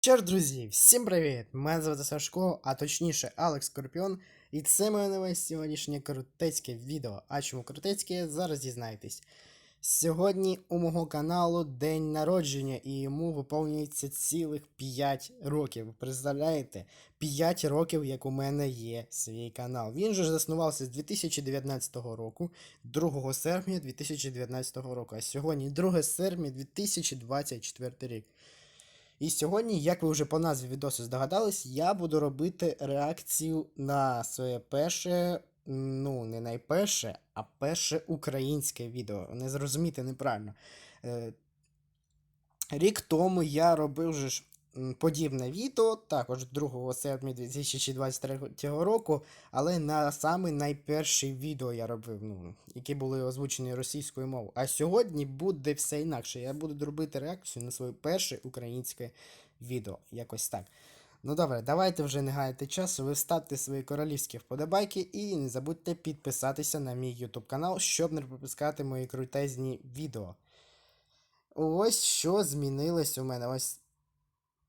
Що друзі, всім привіт! Мене звати Сашко, а точніше Алекс Скорпіон, і це моє нове сьогоднішнє крутецьке відео. А чому крутецьке, зараз дізнаєтесь. Сьогодні у мого каналу день народження, і йому виповнюється цілих 5 років. Ви представляєте? 5 років, як у мене є свій канал. Він же заснувався з 2019 року, 2 серпня 2019 року, а сьогодні 2 серпня 2024 рік. І сьогодні, як ви вже по назві відосу здогадались, я буду робити реакцію на своє перше, ну, не найперше, а перше українське відео. Не зрозуміти неправильно. Е, Рік тому я робив же ж подібне відео, також 2 серпня 2023 року, але на саме найперше відео я робив, ну, які були озвучені російською мовою. А сьогодні буде все інакше. Я буду робити реакцію на своє перше українське відео. Якось так. Ну добре, давайте вже не гаяти часу, ви ставте свої королівські вподобайки і не забудьте підписатися на мій YouTube канал, щоб не пропускати мої крутезні відео. Ось що змінилось у мене. Ось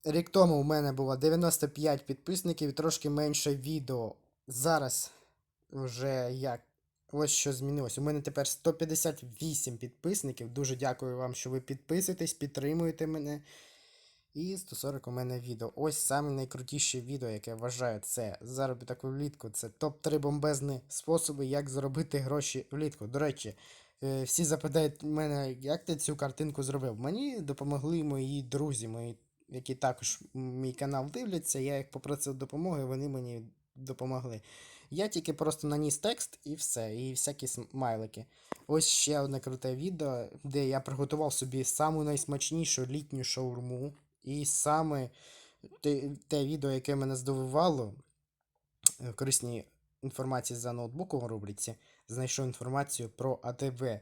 рік тому у мене було 95 підписників і трошки менше відео. Зараз вже як. Ось що змінилось. У мене тепер 158 підписників. Дуже дякую вам, що ви підписуєтесь, підтримуєте мене. І 140 у мене відео. Ось саме найкрутіше відео, яке я вважаю, це заробіток влітку. Це топ-3 бомбезні способи, як заробити гроші влітку. До речі, е, всі запитають мене, як ти цю картинку зробив. Мені допомогли мої друзі, мої, які також мій канал дивляться. Я їх попросив допомоги, вони мені допомогли. Я тільки просто наніс текст і все, і всякі смайлики. Ось ще одне круте відео, де я приготував собі саму найсмачнішу літню шаурму. І саме те, те відео, яке мене здивувало, е, корисні інформації за ноутбуком у рубриці, знайшов інформацію про АТВ.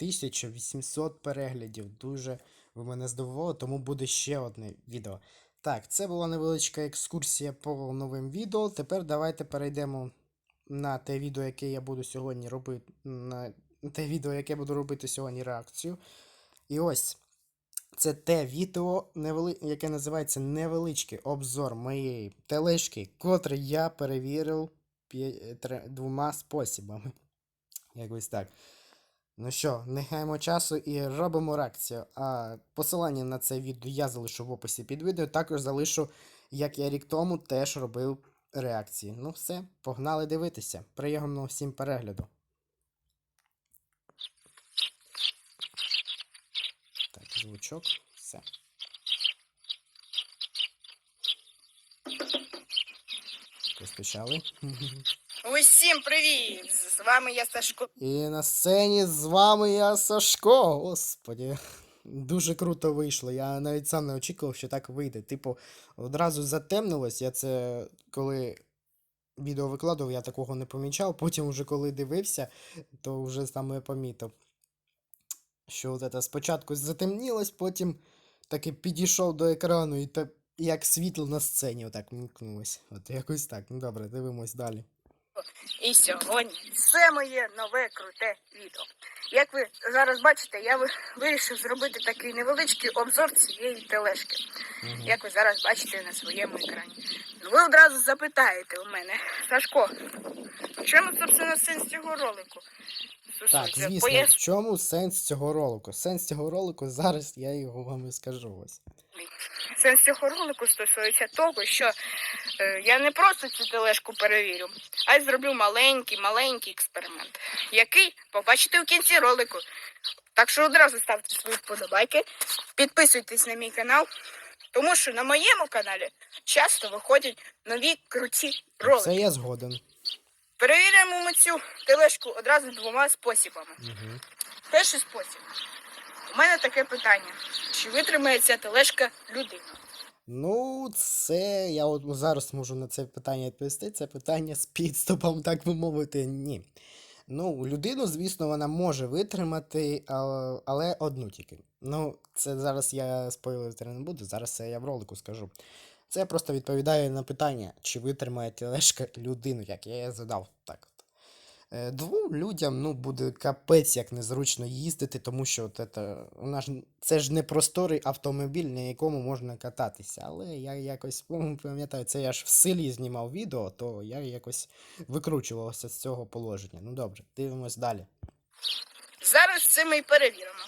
1800 переглядів. Дуже ви мене здивували, тому буде ще одне відео. Так, це була невеличка екскурсія по новим відео. Тепер давайте перейдемо на те відео, яке я буду сьогодні робити. На те відео, яке буду робити сьогодні реакцію. І ось. Це те відео, яке називається Невеличкий обзор моєї тележки, котре я перевірив п'є- двома спосібами. Якось так. Ну що, не гаємо часу і робимо реакцію. А посилання на це відео я залишу в описі під відео. Також залишу, як я рік тому теж робив реакції. Ну все, погнали дивитися. Приємного всім перегляду. Так, звучок, все. Поспішали. Усім привіт! З вами я Сашко. І на сцені з вами я Сашко. Господі. Дуже круто вийшло. Я навіть сам не очікував, що так вийде. Типу, одразу затемнилось. Я це коли відео викладав, я такого не помічав. Потім, вже коли дивився, то вже саме помітив. Що от це спочатку затемнілось, потім таки підійшов до екрану і так як світло на сцені, отак мікнулось. От якось так. Ну добре, дивимось далі. І сьогодні це моє нове круте відео. Як ви зараз бачите, я вирішив зробити такий невеличкий обзор цієї тележки. Як ви зараз бачите на своєму екрані. Ну, Ви одразу запитаєте у мене, Сашко, в чому собственно сенс цього ролику? Так, звісно, в чому сенс цього ролику? Сенс цього ролику зараз я його вам і скажу ось. Сенс цього ролику стосується того, що е, я не просто цю тележку перевірю, а й зроблю маленький, маленький експеримент, який побачите в кінці ролику. Так що одразу ставте свої вподобайки, підписуйтесь на мій канал, тому що на моєму каналі часто виходять нові круті ролики. Це я згоден. Перевіряємо ми цю тележку одразу двома способами. Угу. Перший спосіб. У мене таке питання: чи витримає ця тележка людину? Ну, це я от зараз можу на це питання відповісти. Це питання з підступом, так би мовити, ні. Ну, людину, звісно, вона може витримати, а- але одну тільки. Ну, це зараз я спойлерити не буду, зараз це я в ролику скажу. Це просто відповідаю на питання, чи витримає тележка людину, як я задав. Так Двом людям ну, буде капець як незручно їздити, тому що от это, вона ж, це ж не просторий автомобіль, на якому можна кататися. Але я якось ну, пам'ятаю, це я ж в селі знімав відео, то я якось викручувався з цього положення. Ну добре, дивимось далі. Зараз це ми й перевіримо.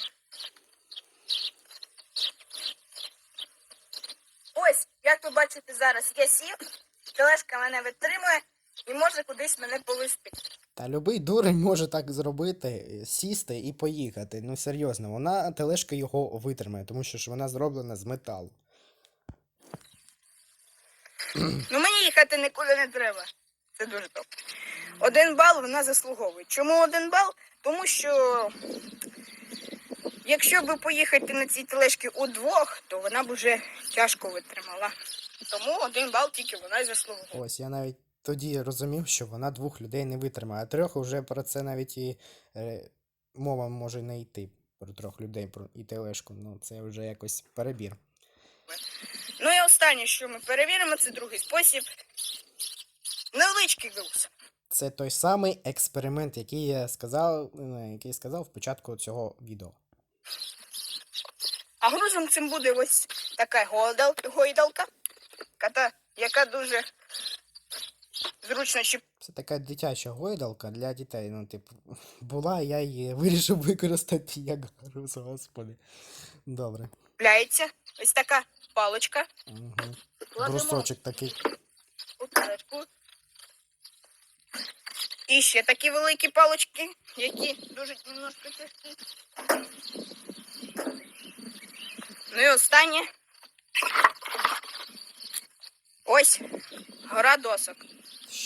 Ось, як ви бачите зараз, я сів, тележка мене витримує і може кудись мене повести. Та любий дурень може так зробити, е, сісти і поїхати. Ну серйозно, вона тележка його витримає, тому що ж вона зроблена з металу. Ну мені їхати нікуди не треба. Це дуже добре. Один бал вона заслуговує. Чому один бал? Тому що якщо би поїхати на цій тележці удвох, то вона б вже тяжко витримала. Тому один бал тільки вона й заслуговує. Ось я навіть тоді розумів, що вона двох людей не витримає, а трьох вже про це навіть і е, мова може не йти про трьох людей про і тележку. Ну це вже якось перебір. Ну і останнє, що ми перевіримо, це другий спосіб. Невеличкий груз. Це той самий експеримент, який я сказав, е, який сказав в початку цього відео. А грузом цим буде ось така гойдалка, яка дуже зручно чіп. Це така дитяча гойдалка для дітей. Ну, типу, була, я її вирішив використати як груз, господи. Добре. Чіпляється. Ось така паличка. Угу. Кладемо Брусочок такий. у тележку. І ще такі великі палички, які дуже немножко тяжкі. Ну і останнє. Ось гора досок.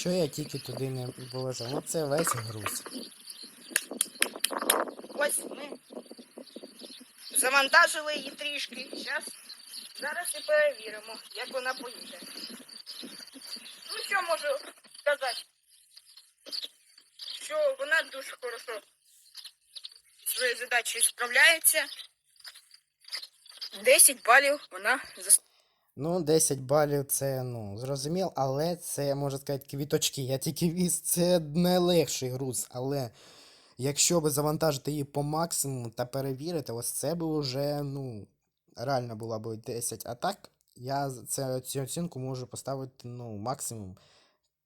Що я тільки туди не положив? Ну це весь груз. Ось ми завантажили її трішки. Зараз, зараз і перевіримо, як вона поїде. Ну що можу сказати? Що вона дуже хорошо своєю задачею справляється. 10 балів вона зас... Ну, 10 балів це, ну, зрозуміло, але це, можна сказати, квіточки. Я тільки віз, це найлегший груз, але якщо би завантажити її по максимуму та перевірити, ось це би вже, ну, реально була б 10. А так, я це, цю оцінку можу поставити, ну, максимум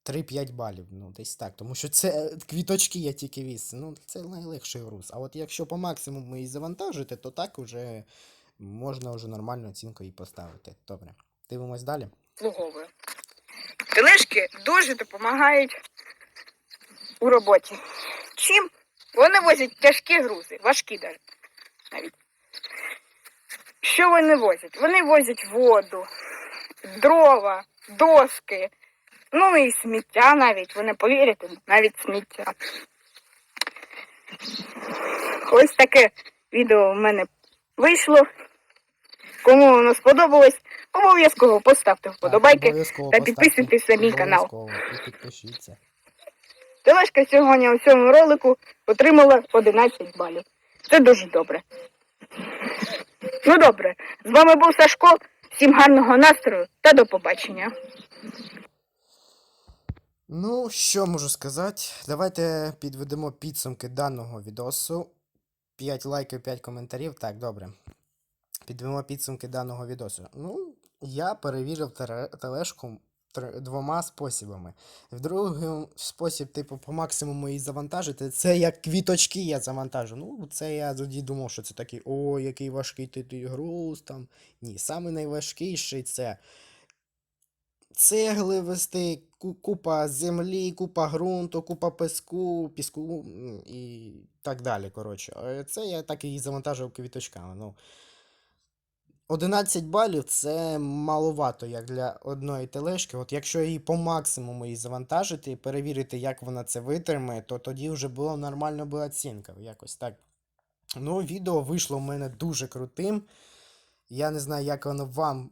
3-5 балів. Ну, десь так. Тому що це квіточки я тільки віз. Ну, це найлегший груз. А от якщо по максимуму її завантажити, то так уже можна вже нормальну оцінку їй поставити. Добре. Дивимось далі. слуговує. Тележки дуже допомагають у роботі. Чим? Вони возять тяжкі грузи, важкі навіть. Що вони возять? Вони возять воду, дрова, доски, ну і сміття навіть. Ви не повірите, навіть сміття. Ось таке відео в мене вийшло. Кому воно сподобалось, обов'язково поставте вподобайки. Та підписуйтесь на мій канал. Підпишіться. Тележка сьогодні у цьому ролику отримала 11 балів. Це дуже добре. Ну добре, з вами був Сашко. Всім гарного настрою та до побачення. Ну, що можу сказати? Давайте підведемо підсумки даного відосу. 5 лайків, 5 коментарів. Так, добре. Підведемо підсумки даного відосу. Ну, я перевірив тележку двома спосібами. В другий спосіб, типу, по максимуму її завантажити, це як квіточки я завантажу. Ну, це я тоді думав, що це такий, ой, який важкий ти, ти груз там. Ні, саме найважкіший це цегли вести, купа землі, купа ґрунту, купа песку, піску і так далі. Коротше. Е, Це я так і завантажив квіточками. Ну, 11 балів це маловато як для одної тележки. От якщо її по максимуму її завантажити і перевірити, як вона це витримає, то тоді вже була нормальна була оцінка. Якось так. Ну, відео вийшло в мене дуже крутим. Я не знаю, як воно вам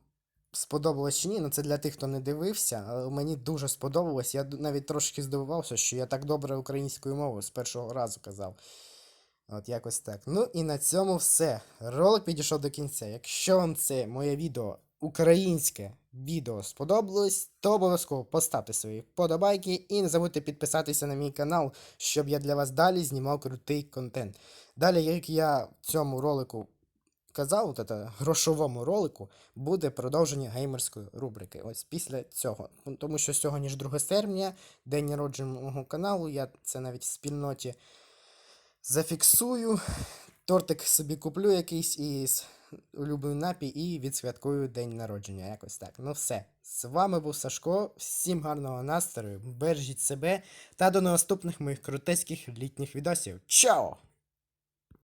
сподобалось чи ні, ну це для тих, хто не дивився, але мені дуже сподобалось. Я навіть трошки здивувався, що я так добре українською мовою з першого разу казав. От якось так. Ну і на цьому все. Ролик підійшов до кінця. Якщо вам це моє відео українське відео сподобалось, то обов'язково поставте свої вподобайки і не забудьте підписатися на мій канал, щоб я для вас далі знімав крутий контент. Далі, як я в цьому ролику казав, от это, грошовому ролику, буде продовження геймерської рубрики. Ось після цього. Ну, Тому що сьогодні ж 2 серпня, день народження мого каналу, я це навіть в спільноті зафіксую. Тортик собі куплю якийсь із улюблений напій і відсвяткую день народження. Якось так. Ну все. З вами був Сашко. Всім гарного настрою, бережіть себе та до наступних моїх крутецьких літніх відосів. Чао!